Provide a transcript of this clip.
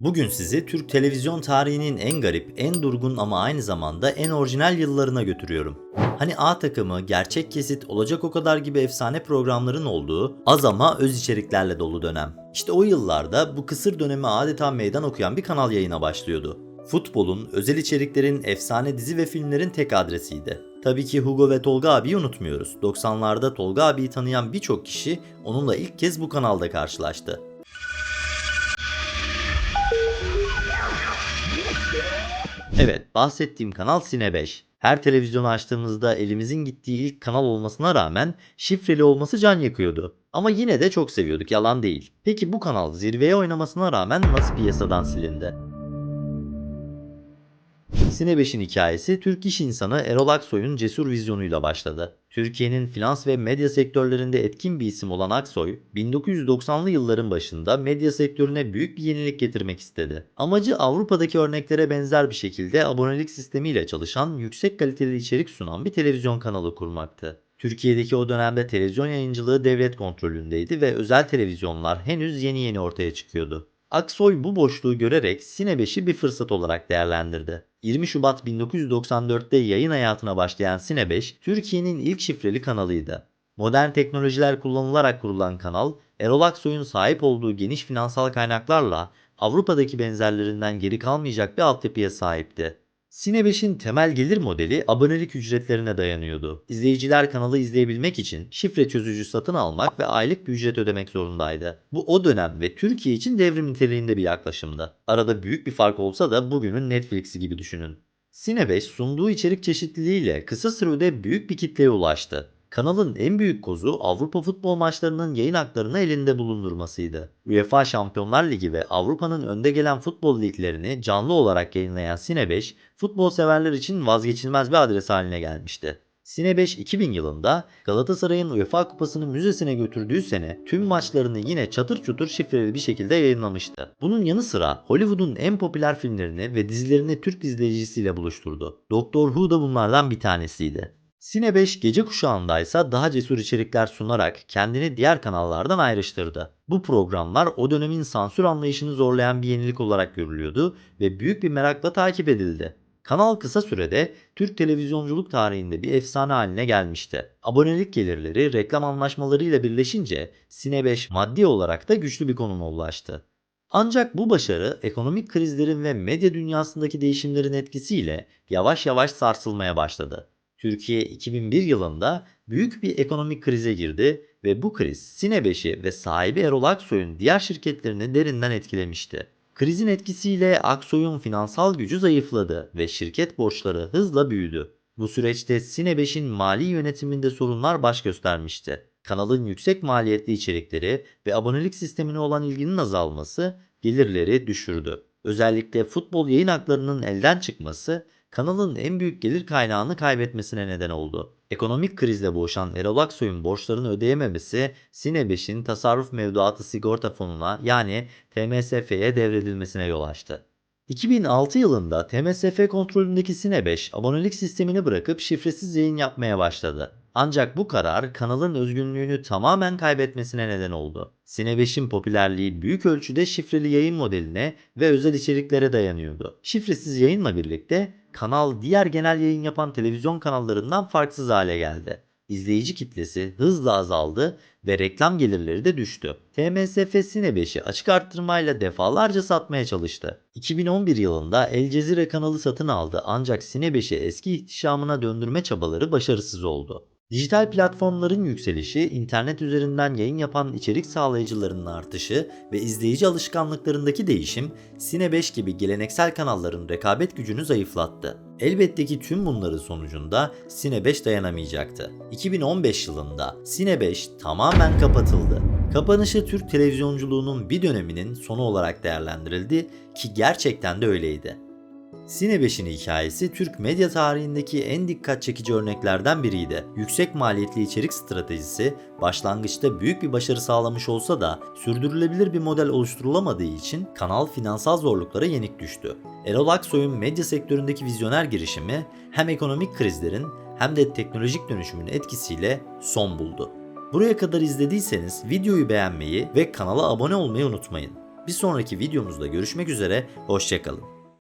Bugün sizi Türk televizyon tarihinin en garip, en durgun ama aynı zamanda en orijinal yıllarına götürüyorum. Hani A takımı, gerçek kesit, olacak o kadar gibi efsane programların olduğu, az ama öz içeriklerle dolu dönem. İşte o yıllarda bu kısır dönemi adeta meydan okuyan bir kanal yayına başlıyordu. Futbolun, özel içeriklerin, efsane dizi ve filmlerin tek adresiydi. Tabii ki Hugo ve Tolga abiyi unutmuyoruz. 90'larda Tolga abiyi tanıyan birçok kişi onunla ilk kez bu kanalda karşılaştı. Evet, bahsettiğim kanal Sine 5. Her televizyonu açtığımızda elimizin gittiği ilk kanal olmasına rağmen şifreli olması can yakıyordu. Ama yine de çok seviyorduk, yalan değil. Peki bu kanal zirveye oynamasına rağmen nasıl piyasadan silindi? Sine 5'in hikayesi Türk iş insanı Erol Aksoy'un cesur vizyonuyla başladı. Türkiye'nin finans ve medya sektörlerinde etkin bir isim olan Aksoy, 1990'lı yılların başında medya sektörüne büyük bir yenilik getirmek istedi. Amacı Avrupa'daki örneklere benzer bir şekilde abonelik sistemiyle çalışan, yüksek kaliteli içerik sunan bir televizyon kanalı kurmaktı. Türkiye'deki o dönemde televizyon yayıncılığı devlet kontrolünde ve özel televizyonlar henüz yeni yeni ortaya çıkıyordu. Aksoy bu boşluğu görerek Sine 5'i bir fırsat olarak değerlendirdi. 20 Şubat 1994'te yayın hayatına başlayan Sine 5, Türkiye'nin ilk şifreli kanalıydı. Modern teknolojiler kullanılarak kurulan kanal, Erol Aksoy'un sahip olduğu geniş finansal kaynaklarla Avrupa'daki benzerlerinden geri kalmayacak bir altyapıya sahipti. Sine 5'in temel gelir modeli abonelik ücretlerine dayanıyordu. İzleyiciler kanalı izleyebilmek için şifre çözücü satın almak ve aylık bir ücret ödemek zorundaydı. Bu o dönem ve Türkiye için devrim niteliğinde bir yaklaşımdı. Arada büyük bir fark olsa da bugünün Netflix'i gibi düşünün. Sine 5 sunduğu içerik çeşitliliğiyle kısa sürede büyük bir kitleye ulaştı. Kanalın en büyük kozu Avrupa futbol maçlarının yayın haklarını elinde bulundurmasıydı. UEFA Şampiyonlar Ligi ve Avrupa'nın önde gelen futbol liglerini canlı olarak yayınlayan Sine 5, futbol severler için vazgeçilmez bir adres haline gelmişti. Sine 5 2000 yılında Galatasaray'ın UEFA Kupası'nı müzesine götürdüğü sene tüm maçlarını yine çatır çutur şifreli bir şekilde yayınlamıştı. Bunun yanı sıra Hollywood'un en popüler filmlerini ve dizilerini Türk izleyicisiyle buluşturdu. Doctor Who da bunlardan bir tanesiydi. Sine 5 gece kuşağındaysa daha cesur içerikler sunarak kendini diğer kanallardan ayrıştırdı. Bu programlar o dönemin sansür anlayışını zorlayan bir yenilik olarak görülüyordu ve büyük bir merakla takip edildi. Kanal kısa sürede Türk televizyonculuk tarihinde bir efsane haline gelmişti. Abonelik gelirleri reklam anlaşmalarıyla birleşince Sine 5 maddi olarak da güçlü bir konuma ulaştı. Ancak bu başarı ekonomik krizlerin ve medya dünyasındaki değişimlerin etkisiyle yavaş yavaş sarsılmaya başladı. Türkiye 2001 yılında büyük bir ekonomik krize girdi ve bu kriz Sine 5'i ve sahibi Erol Aksoy'un diğer şirketlerini derinden etkilemişti. Krizin etkisiyle Aksoy'un finansal gücü zayıfladı ve şirket borçları hızla büyüdü. Bu süreçte Sine 5'in mali yönetiminde sorunlar baş göstermişti. Kanalın yüksek maliyetli içerikleri ve abonelik sistemine olan ilginin azalması gelirleri düşürdü. Özellikle futbol yayın haklarının elden çıkması kanalın en büyük gelir kaynağını kaybetmesine neden oldu. Ekonomik krizle boğuşan Erol Aksoy'un borçlarını ödeyememesi Sine 5'in tasarruf mevduatı sigorta fonuna yani TMSF'ye devredilmesine yol açtı. 2006 yılında TMSF kontrolündeki Sine 5 abonelik sistemini bırakıp şifresiz yayın yapmaya başladı. Ancak bu karar kanalın özgünlüğünü tamamen kaybetmesine neden oldu. Sine 5'in popülerliği büyük ölçüde şifreli yayın modeline ve özel içeriklere dayanıyordu. Şifresiz yayınla birlikte kanal diğer genel yayın yapan televizyon kanallarından farksız hale geldi. İzleyici kitlesi hızla azaldı ve reklam gelirleri de düştü. TMSF Sine 5'i açık arttırmayla defalarca satmaya çalıştı. 2011 yılında El Cezire kanalı satın aldı ancak Sine 5'i eski ihtişamına döndürme çabaları başarısız oldu. Dijital platformların yükselişi, internet üzerinden yayın yapan içerik sağlayıcılarının artışı ve izleyici alışkanlıklarındaki değişim, Sine 5 gibi geleneksel kanalların rekabet gücünü zayıflattı. Elbette ki tüm bunların sonucunda Sine 5 dayanamayacaktı. 2015 yılında Sine 5 tamamen kapatıldı. Kapanışı Türk televizyonculuğunun bir döneminin sonu olarak değerlendirildi ki gerçekten de öyleydi. Sine 5'in hikayesi Türk medya tarihindeki en dikkat çekici örneklerden biriydi. Yüksek maliyetli içerik stratejisi başlangıçta büyük bir başarı sağlamış olsa da sürdürülebilir bir model oluşturulamadığı için kanal finansal zorluklara yenik düştü. Erol Aksoy'un medya sektöründeki vizyoner girişimi hem ekonomik krizlerin hem de teknolojik dönüşümün etkisiyle son buldu. Buraya kadar izlediyseniz videoyu beğenmeyi ve kanala abone olmayı unutmayın. Bir sonraki videomuzda görüşmek üzere, hoşçakalın.